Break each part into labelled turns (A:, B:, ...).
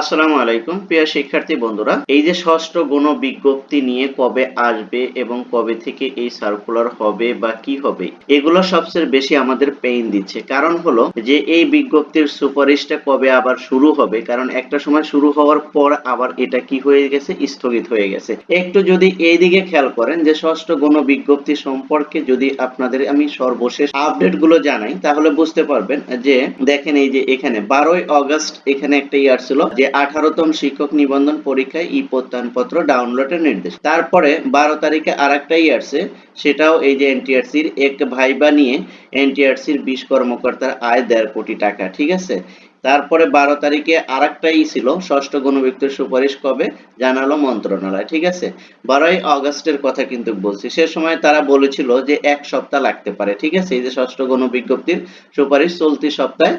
A: আসসালামু আলাইকুম, প্রিয় শিক্ষার্থী বন্ধুরা। এই যে ষষ্ঠ গণ বিজ্ঞপ্তি নিয়ে কবে আসবে এবং কবে থেকে এই সার্কুলার হবে বা কি হবে, এগুলো সবচেয়ে বেশি আমাদের পেইন দিচ্ছে। কারণ হলো যে এই বিজ্ঞপ্তির সুপারিশটা কবে আবার শুরু হবে, কারণ একটা সময় শুরু হওয়ার পর আবার এটা কি হয়ে গেছে, স্থগিত হয়ে গেছে। একটু যদি এই দিকে খেয়াল করেন যে ষষ্ঠ গণ বিজ্ঞপ্তি সম্পর্কে যদি আপনাদের আমি সর্বশেষ আপডেটগুলো জানাই, তাহলে বুঝতে পারবেন যে দেখেন এই যে এখানে বারোই অগস্ট এখানে একটা ইয়ার ছিল যে আঠারোতম শিক্ষক নিবন্ধন পরীক্ষায় ই প্রত্যয়নপত্র ডাউনলোডের নির্দেশ। তারপরে বারো তারিখে আর একটা ইয়ারসে সেটাও এই যে এনটিআরসির এক ভাইবা নিয়ে এনটিআরসির বিশ কর্মকর্তার আয় দেড় কোটি টাকা, ঠিক আছে? তারপরে বারো তারিখে আর একটাই ছিল, ষষ্ঠ গণবিক্তর সুপারিশ কবে জানালো মন্ত্রণালয়, ঠিক আছে? বারোই অগস্টের কথা কিন্তু বলছি। সে সময় তারা বলেছিল যে এক সপ্তাহ লাগতে পারে, ঠিক আছে? এই যে ষষ্ঠ গণবিজ্ঞপ্তির সুপারিশ চলতি সপ্তাহে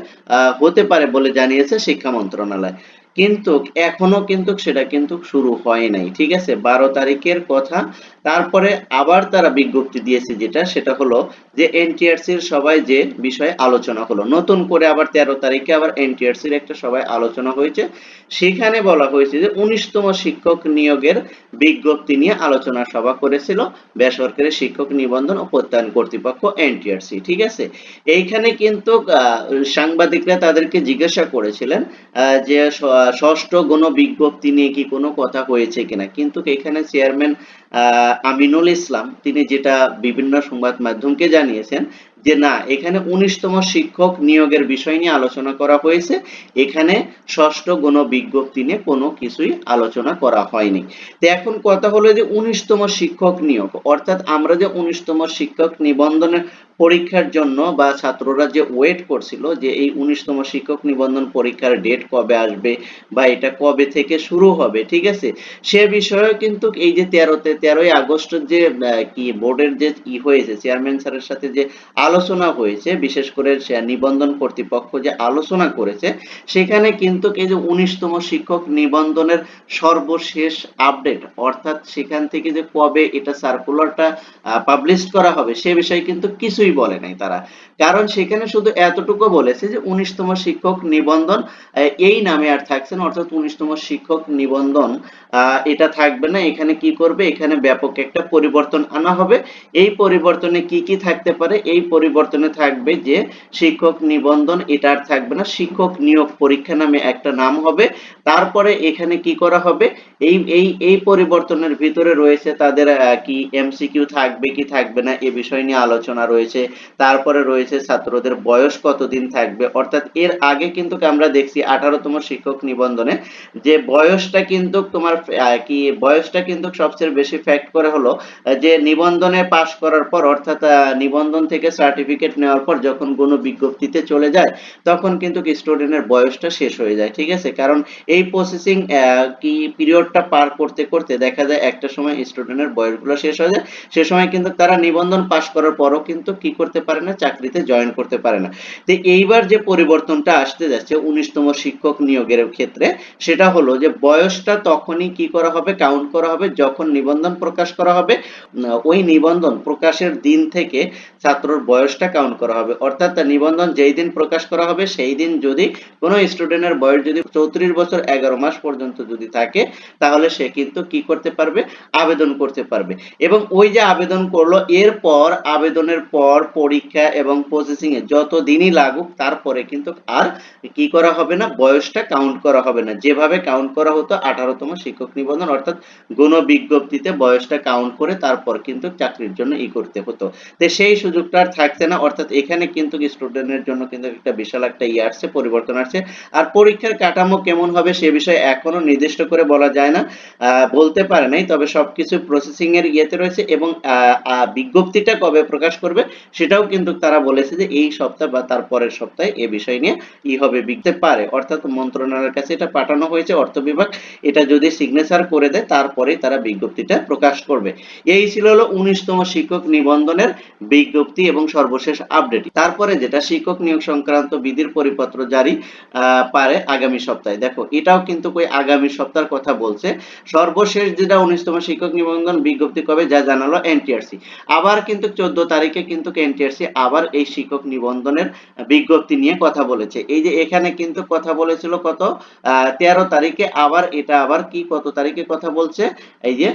A: হতে পারে বলে জানিয়েছে শিক্ষা মন্ত্রণালয়। কিন্তু এখনও কিন্তু সেটা কিন্তু শুরু হয় নাই, ঠিক আছে? বারো তারিখের কথা। তারপরে আবার তারা বিজ্ঞপ্তি দিয়েছে যেটা, সেটা হলো যে এনটিআরসির সবাই যে বিষয়ে আলোচনা হলো, নতুন করে আবার তেরো তারিখে আবার এনটিআরসির একটা সবাই আলোচনা হয়েছে। সেখানে বলা হয়েছে যে উনিশতম শিক্ষক নিয়োগের বিজ্ঞপ্তি নিয়ে আলোচনা সভা করেছিল বেসরকারি শিক্ষক নিবন্ধন ও প্রত্যয়ন কর্তৃপক্ষ এনটিআরসি ঠিক আছে? এইখানে কিন্তু সাংবাদিকরা তাদেরকে জিজ্ঞাসা করেছিলেন যে ষষ্ঠ গণ বিজ্ঞপ্তি নিয়ে কি কোনো কথা হয়েছে কিনা? কিন্তু এখানে চেয়ারম্যান আমিনুল ইসলাম, তিনি যেটা বিভিন্ন সংবাদ মাধ্যমকে জানিয়েছেন যে, না, এখানে উনিশতম শিক্ষক নিয়োগের বিষয় নিয়ে আলোচনা করা হয়েছে, এখানে ষষ্ঠ গণ বিজ্ঞপ্তি নিয়ে কোনো কিছুই আলোচনা করা হয়নি। তো এখন কথা হলো যে, উনিশতম শিক্ষক নিয়োগ, অর্থাৎ আমরা যে উনিশতম শিক্ষক নিবন্ধনের পরীক্ষার জন্য বা ছাত্ররা যে ওয়েট করছিল যে এই উনিশতম শিক্ষক নিবন্ধন পরীক্ষার ডেট কবে আসবে বা এটা কবে থেকে শুরু হবে, ঠিক আছে? সে বিষয়ে কিন্তু এই যে তেরোতে তেরোই আগস্টের যে কি বোর্ডের যে ই হয়েছে চেয়ারম্যান স্যারের সাথে যে আলোচনা হয়েছে, বিশেষ করে নিবন্ধন কর্তৃপক্ষ যে আলোচনা করেছে, সেখানে কিন্তু এই যে উনিশতম শিক্ষক নিবন্ধনের সর্বশেষ আপডেট অর্থাৎ সেখান থেকে যে কবে এটা সার্কুলারটা পাবলিশ করা হবে, সে বিষয়ে কিন্তু কিছুই বলে নাই তারা। কারণ সেখানে শুধু এতটুকু বলেছে যে উনিশতম শিক্ষক নিবন্ধন এই নামে আর থাকছে না, অর্থাৎ উনিশতম শিক্ষক নিবন্ধন এটা থাকবে না। এখানে কি করবে? এখানে ব্যাপক একটা পরিবর্তন আনা হবে। এই পরিবর্তনে কি কি থাকতে পারে? এই পরিবর্তনে থাকবে যে শিক্ষক নিবন্ধন, এটা আর থাকবে না। শিক্ষক নিয়োগ পরীক্ষা নামে একটা নাম হবে। তারপরে এখানে কি করা হবে? এই এই এই পরিবর্তনের ভিতরে রয়েছে তাদের কি এমসিকিউ থাকবে কি থাকবে না, এ বিষয় নিয়ে আলোচনা রয়েছে। তারপরে রয়েছে ছাত্রদের বয়স কতদিন থাকবে? অর্থাৎ এর আগে কিন্তু আমরা দেখছি আঠারোতম শিক্ষক নিবন্ধনে যে বয়সটা কিন্তু তোমার কি বয়সটা কিন্তু সবচেয়ে বেশি ফ্যাক্ট করে হলো যে নিবন্ধনে পাশ করার পর, অর্থাৎ নিবন্ধন থেকে সার্টিফিকেট নেওয়ার পর যখন কোনো বিজ্ঞপ্তিতে চলে যায়, তখন কিন্তু স্টুডেন্টের বয়সটা শেষ হয়ে যায়, ঠিক আছে? কারণ এই প্রসেসিং কি পিরিয়ডটা পার করতে করতে দেখা যায় একটা সময় স্টুডেন্টের বয়সগুলো শেষ হয়ে যায়, সে সময় কিন্তু তারা নিবন্ধন পাশ করার পরও কিন্তু কি করতে পারে না, চাকরিতে জয়েন করতে পারে না। তো এইবার যে পরিবর্তনটা আসতে যাচ্ছে, উনিশতম শিক্ষক নিয়োগের ক্ষেত্রে, সেটা হলো যে বয়সটা তখনই কি করা হবে কাউন্ট করা হবে, যখন নিবন্ধন প্রকাশ করা হবে ওই নিবন্ধন প্রকাশের দিন থেকে ছাত্রর বয়সটা কাউন্ট করা হবে। অর্থাৎ নিবন্ধন যেই দিন প্রকাশ করা হবে, সেই দিন যদি কোনো স্টুডেন্টের বয়স যদি চৌত্রিশ বছর এগারো মাস পর্যন্ত যদি থাকে, তাহলে সে কিন্তু কি করতে পারবে? আবেদন করতে পারবে। এবং ওই যে আবেদন করল, এরপর আবেদনের পর পরীক্ষা এবং প্রসেসিং এ যত দিনই লাগুক তারপরে কিন্তু আর কি করা হবে না, বয়সটা কাউন্ট করা হবে না। যেভাবে কাউন্ট করা হতো আঠারোতম শিক্ষক নিবন্ধন অর্থাৎ গণ বিজ্ঞপ্তিতে বয়সটা কাউন্ট করে তারপর কিন্তু চাকরির জন্য ই করতে হতো। তো সেই সুযোগটা আর থাকছে না, অর্থাৎ এখানে কিন্তু স্টুডেন্টের জন্য কিন্তু একটা বিশাল একটা ইয়ে আসছে, পরিবর্তন আসছে। আর পরীক্ষার কাঠামো কেমন হবে সে বিষয়ে এখনও নির্দিষ্ট করে বলা যায় না বলতে পারে নাই, তবে সবকিছু প্রসেসিং এর ইয়েতে রয়েছে এবং বিজ্ঞপ্তিটা কবে প্রকাশ করবে সেটাও কিন্তু তারা বলেছে যে এই সপ্তাহ বা তার পরের সপ্তাহে এ বিষয় নিয়ে ই হবে বিকতে পারে। অর্থাৎ মন্ত্রণালয়ের কাছে এটা পাঠানো হয়েছে, অর্থ বিভাগ। এটা যদি সিগনেচার করে দেয় তারপরে তারা বিজ্ঞপ্তিটা প্রকাশ করবে। এই ছিল হলো উনিশতম শিক্ষক নিবন্ধনের বিজ্ঞপ্তি এবং সর্বশেষ আপডেট তারপরে যেটা শিক্ষক নিয়োগ সংক্রান্ত বিধির পরিপত্র জারি পারে আগামী সপ্তাহে। দেখো, এটাও কিন্তু কই আগামী সপ্তাহের কথা বলছে। সর্বশেষ যেটা উনিশতম শিক্ষক নিবন্ধন বিজ্ঞপ্তি কবে, যা জানালো এনটিআরসি আবার কিন্তু চোদ্দ তারিখে কিন্তু এনটিআরসি আবার এই শিক্ষক নিবন্ধনের বিজ্ঞপ্তি নিয়ে কথা বলেছে। এই যে এখানে কিন্তু কথা বলেছিল কত? তেরো তারিখে আবার এটা আবার কি কত তারিখে কথা বলছে? এই যে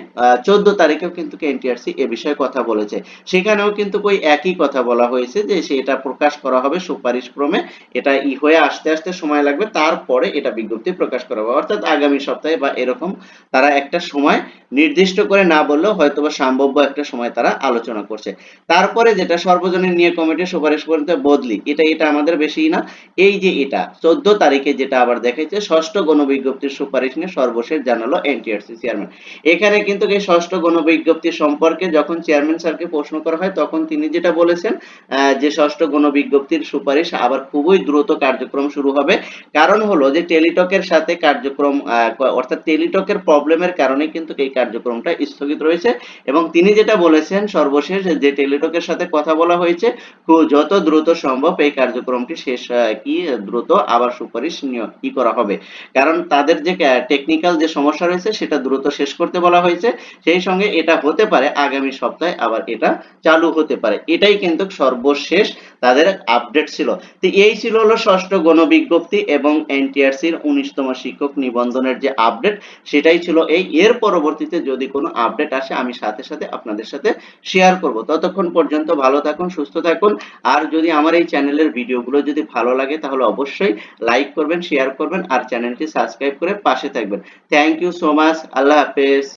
A: চোদ্দ তারিখেও কিন্তু এনটিআরসি এ বিষয়ে কথা বলেছে। সেখানেও কিন্তু কই একই কথা বলা হয়েছে যে সেটা প্রকাশ করা হবে সুপারিশ ক্রমে এটা ই হয়ে আসতে আসতে সময় লাগবে। তারপরে এটা বিজ্ঞপ্তি প্রকাশ করা হবে। অর্থাৎ আগামী সপ্তাহে বা এরকম তারা একটা সময় নির্দিষ্ট করে না বললেও হয়তোবা সম্ভাব্য একটা সময় তারা আলোচনা করছে। তারপরে যেটা সর্বজনীন নিয়ে কমিটির সুপারিশ করতে বদলি। এটা এটা আমাদের বেশি না। এই যে এটা, চোদ্দ তারিখে যেটা আবার দেখাইছে, ষষ্ঠ গণবিজ্ঞপ্তির সুপারিশ নিয়ে সর্বশেষ জানালো এনটিআরসি চেয়ারম্যান। এখানে কিন্তু এই ষষ্ঠ গণবিজ্ঞপ্তি সম্পর্কে যখন চেয়ারম্যান স্যারকে প্রশ্ন করা হয়, তখন তিনি যেটা বলেছেন যে ষষ্ঠ গণবিজ্ঞপ্তির সুপারিশ আবার খুবই দ্রুত কার্যক্রম শুরু হবে। কারণ হলো যে টেলিটকের সাথে কার্যক্রম অর্থাৎ টেলিটকের প্রবলেমের কারণে কিন্তু এই কার্যক্রমটা স্থগিত রয়েছে। এবং তিনি যেটা বলেছেন, সর্বশেষ যে টেলিটকের সাথে কথা বলা হয়েছে খুব যত দ্রুত সম্ভব এই কার্যক্রমটি শেষ কি দ্রুত আবার সুপারিশ নিয়োগ কি করা হবে? কারণ তাদের যে টেকনিক্যাল যে সমস্যা রয়েছে, সেটা দ্রুত শেষ করতে বলা হয়েছে। সেই সঙ্গে এটা হতে পারে আগামী সপ্তাহে আবার এটা চালু হতে পারে। এটাই কিন্তু সর্বশেষ তাদের আপডেট ছিল। তো এই ছিল হলো ষষ্ঠ গণবিজ্ঞপ্তি এবং এনটিআরসির উনিশতম শিক্ষক নিবন্ধনের যে আপডেট সেটাই ছিল এই। এর পরবর্তীতে যদি কোনো আপডেট আসে, আমি সাথে সাথে আপনাদের সাথে শেয়ার করব। ততক্ষণ পর্যন্ত ভালো থাকুন, সুস্থ থাকুন। আর যদি আমার এই চ্যানেলের ভিডিওগুলো যদি ভালো লাগে, তাহলে অবশ্যই লাইক করবেন শেয়ার করবেন, আর চ্যানেলটি সাবস্ক্রাইব করে পাশে থাকবেন। থ্যাংক ইউ সো মাচ আল্লাহ হাফেজ।